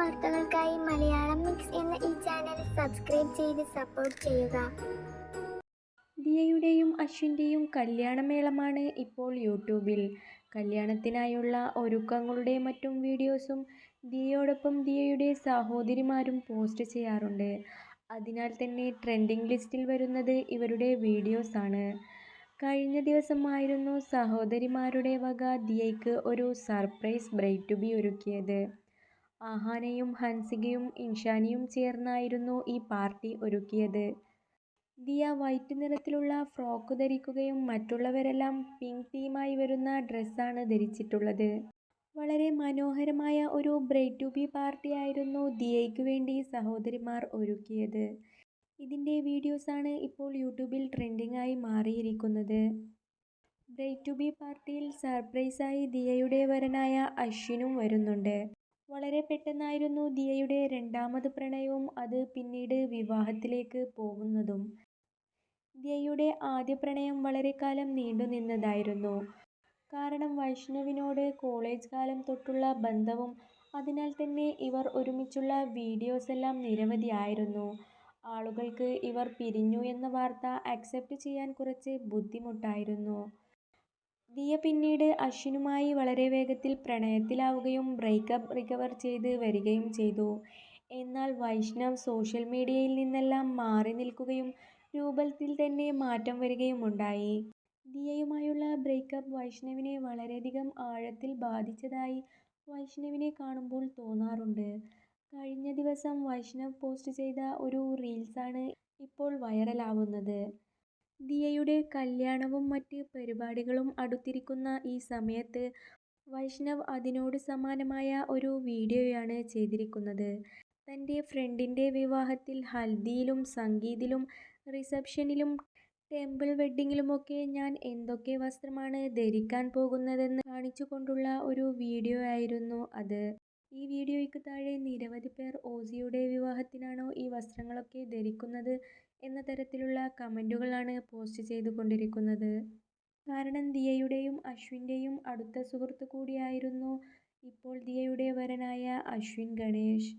വാർത്തകൾക്കായി മലയാളം മിക്സ് എന്ന ഈ ചാനൽ സബ്സ്ക്രൈബ് ചെയ്ത് സപ്പോർട്ട് ചെയ്യുക. ദിയയുടെയും അശ്വിന്റെയും കല്യാണമേളമാണ് ഇപ്പോൾ യൂട്യൂബിൽ. കല്യാണത്തിനായുള്ള ഒരുക്കങ്ങളുടെ മറ്റും വീഡിയോസും ദിയയോടൊപ്പം ദിയയുടെ സഹോദരിമാരും പോസ്റ്റ് ചെയ്യാറുണ്ട്. അതിനാൽ തന്നെ ട്രെൻഡിംഗ് ലിസ്റ്റിൽ വരുന്നത് ഇവരുടെ വീഡിയോസാണ്. കഴിഞ്ഞ ദിവസമായിരുന്നു സഹോദരിമാരുടെ വക ദിയയ്ക്ക് ഒരു സർപ്രൈസ് ബ്രൈഡ് ടു ബി ഒരുക്കിയത്. ആഹാനയും ഹൻസികയും ഇൻഷാനിയും ചേർന്നായിരുന്നു ഈ പാർട്ടി ഒരുക്കിയത്. ദിയ വൈറ്റ് നിറത്തിലുള്ള ഫ്രോക്ക് ധരിക്കുകയും മറ്റുള്ളവരെല്ലാം പിങ്ക് തീമായി വരുന്ന ഡ്രസ്സാണ് ധരിച്ചിട്ടുള്ളത്. വളരെ മനോഹരമായ ഒരു ബ്രൈഡ് ടു ബി പാർട്ടിയായിരുന്നു ദിയയ്ക്ക് വേണ്ടി സഹോദരിമാർ ഒരുക്കിയത്. ഇതിന്റെ വീഡിയോസാണ് ഇപ്പോൾ യൂട്യൂബിൽ ട്രെൻഡിംഗ് ആയി മാറിയിരിക്കുന്നത്. ബ്രൈഡ് ടു ബി പാർട്ടിയിൽ സർപ്രൈസായി ദിയയുടെ വരനായ അശ്വിനും വരുന്നുണ്ട്. വളരെ പെട്ടെന്നായിരുന്നു ദിയയുടെ രണ്ടാമത് പ്രണയവും അത് പിന്നീട് വിവാഹത്തിലേക്ക് പോകുന്നതും. ദിയയുടെ ആദ്യ പ്രണയം വളരെ കാലം നീണ്ടു നിന്നതായിരുന്നു. കാരണം വൈഷ്ണവിനോട് കോളേജ് കാലം തൊട്ടുള്ള ബന്ധവും അതിനാൽ തന്നെ ഇവർ ഒരുമിച്ചുള്ള വീഡിയോസ് എല്ലാം നിരവധിയായിരുന്നു ആളുകൾക്ക് ഇവർ പിരിഞ്ഞു എന്ന വാർത്ത അക്സെപ്റ്റ് ചെയ്യാൻ കുറച്ച് ബുദ്ധിമുട്ടായിരുന്നു. ദിയ പിന്നീട് അശ്വിനുമായി വളരെ വേഗത്തിൽ പ്രണയത്തിലാവുകയും ബ്രേക്കപ്പ് റിക്കവർ ചെയ്ത് വരികയും ചെയ്തു. എന്നാൽ വൈഷ്ണവ് സോഷ്യൽ മീഡിയയിൽ നിന്നെല്ലാം മാറി നിൽക്കുകയും രൂപത്തിൽ തന്നെ മാറ്റം വരികയുമുണ്ടായി ദിയയുമായുള്ള ബ്രേക്കപ്പ് വൈഷ്ണവിനെ വളരെയധികം ആഴത്തിൽ ബാധിച്ചതായി വൈഷ്ണവിനെ കാണുമ്പോൾ തോന്നാറുണ്ട്. കഴിഞ്ഞ ദിവസം വൈഷ്ണവ് പോസ്റ്റ് ചെയ്ത ഒരു റീൽസാണ് ഇപ്പോൾ വൈറലാവുന്നത് ദിയയുടെ കല്യാണവും മറ്റ് പരിപാടികളും അടുത്തിരിക്കുന്ന ഈ സമയത്ത് വൈഷ്ണവ് അതിനോട് സമാനമായ ഒരു വീഡിയോയാണ് ചെയ്തിരിക്കുന്നത്. തന്റെ ഫ്രണ്ടിന്റെ വിവാഹത്തിൽ ഹൽദിയിലും സംഗീതിലും റിസപ്ഷനിലും ടെമ്പിൾ വെഡ്ഡിങ്ങിലുമൊക്കെ ഞാൻ എന്തൊക്കെ വസ്ത്രമാണ് ധരിക്കാൻ പോകുന്നതെന്ന് കാണിച്ചുകൊണ്ടുള്ള ഒരു വീഡിയോ ആയിരുന്നു അത്. ഈ വീഡിയോയ്ക്ക് താഴെ നിരവധി പേർ ഓസിയുടെ വിവാഹത്തിനാണോ ഈ വസ്ത്രങ്ങളൊക്കെ ധരിക്കുന്നത് എന്ന തരത്തിലുള്ള കമന്റുകളാണ് പോസ്റ്റ് ചെയ്തുകൊണ്ടിരിക്കുന്നത്. കാരണം ദിയയുടെയും അശ്വിന്റെയും അടുത്ത സുഹൃത്ത് കൂടിയായിരുന്നു ഇപ്പോൾ ദിയയുടെ വരനായ അശ്വിൻ ഗണേഷ്.